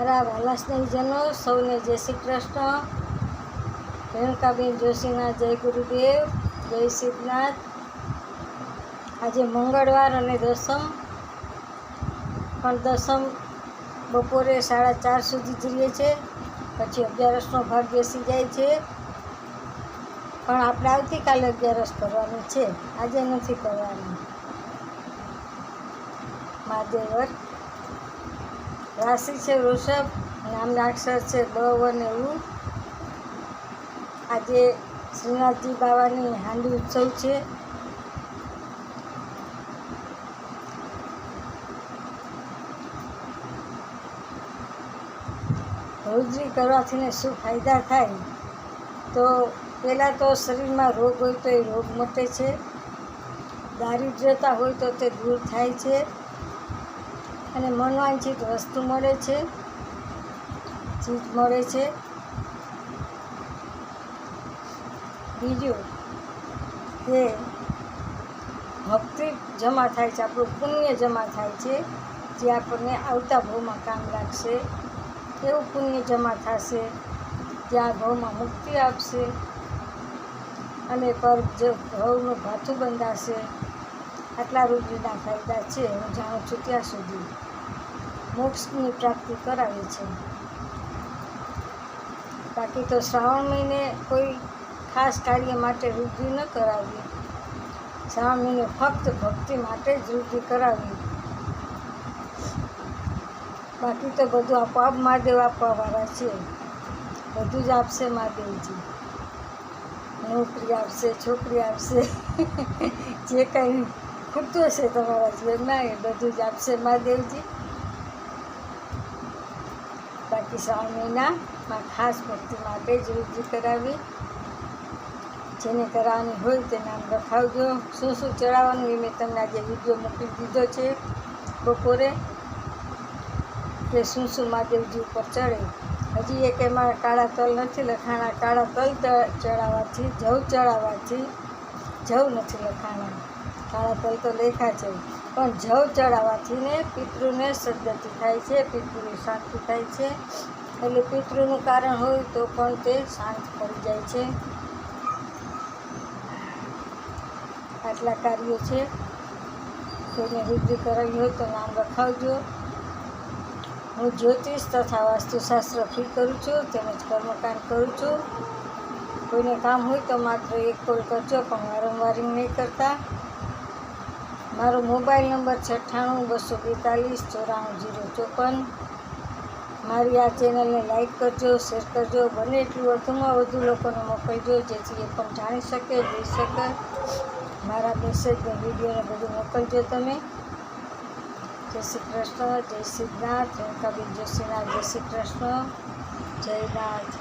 મારા વાલા સ્નેહીજનો સૌને જય શ્રી કૃષ્ણ. રેણકાબેન જોશીના જય ગુરુદેવ, જય સિદ્ધનાથ આજે મંગળવાર અને દસમ. પણ દસમ બપોરે સાડા ચાર સુધી જઈએ છે. પછી અગિયારસનો ભાગ બેસી જાય છે. પણ આપણે આવતીકાલે અગિયારસ કરવાનું છે. આજે નથી કરવાનું. મહાદેવર. રાશિ છે વૃષભ નામના અક્ષર છે બ અને ઉ આજે શ્રીનાથજી બાવાની હાંડી ઉત્સવ છે. રોજરી કરવાથી શું ફાયદા થાય? તો પહેલાં તો શરીરમાં રોગ હોય તો એ રોગ મટે છે. દારિદ્ર્યતા હોય તો તે દૂર થાય છે. અને મનવાંછિત વસ્તુ મળે છે. ચીજ મળે છે. બીજું કે ભક્તિ જમા થાય છે, આપણું પુણ્ય જમા થાય છે, જે આપણને આવતા ભાવમાં કામ લાગશે. એવું પુણ્ય જમા થશે ત્યાં ભાવમાં મુક્તિ આપશે. અને પર જ ભાવનું ભાથું બંધાશે આટલા રૂપિયાના ફાયદા છે, હું જાણું છું ત્યાં સુધી. મોક્ષની પ્રાપ્તિ કરાવે છે. બાકી તો શ્રાવણ મહિને કોઈ ખાસ કાર્ય માટે વૃદ્ધિ ન કરાવી. શ્રાવણ મહિને ફક્ત ભક્તિ માટે જ વૃદ્ધિ કરાવી. બાકી તો બધું આપોઆપ મહાદેવ આપવાવાળા છે. બધું જ આપશે મહાદેવજી. નોકરી આપશે, છોકરી આપશે. જે કંઈ ખૂટતું હશે તમારા જીવનમાં એ બધું જ આપશે મહાદેવજી. બાકી શ્રાવણ મહિનામાં ખાસ ભક્તિ માટે જ વૃદ્ધિ કરાવી. જેને કરાવવાની હોય તે નામ લખાવજો. શું શું ચડાવવાનું એ મેં તમને આજે વીડિયો મોકલી દીધો છે બપોરે. કે શું શું મહાદેવજી ઉપર ચડે. હજી એક એમાં કાળા તલ નથી, લખાણા કાળા તલ ચડાવવાથી, જવ ચડાવવાથી જવ નથી લખાણા. કાળા તલ તો લેખા છે. પણ જવ ચડાવવાથી ને પિતૃને સદગતિ થાય છે, પિતૃની શાંતિ થાય છે. એટલે પિતૃનું કારણ હોય તો પણ તે શાંત પડી જાય છે. આટલા કાર્યો છે. કોઈને વૃદ્ધિ કરાવી હોય તો નામ લખાવજો હું જ્યોતિષ તથા વાસ્તુશાસ્ત્ર ફી કરું છું, તેમજ કર્મકાંડ કરું છું. કોઈને કામ હોય તો માત્ર એક કોલ કરજો, પણ વારંવાર નહીં કરતા. મારો મોબાઈલ નંબર છે અઠ્ઠાણું, બસો બેતાલીસ, ચોરાણું જીરો ચોપન. મારી આ ચેનલને લાઈક કરજો, શેર કરજો બને એટલું વધુમાં વધુ લોકોને મોકલજો, જેથી એ પણ જાણી શકે, જોઈ શકે. મારા મેસેજને વિડીયોને બધું મોકલજો તમે. જય શ્રી કૃષ્ણ, જય શ્રીનાથ રેણુકાબેન જોશીનાથ જય શ્રી કૃષ્ણ, જય નાથ.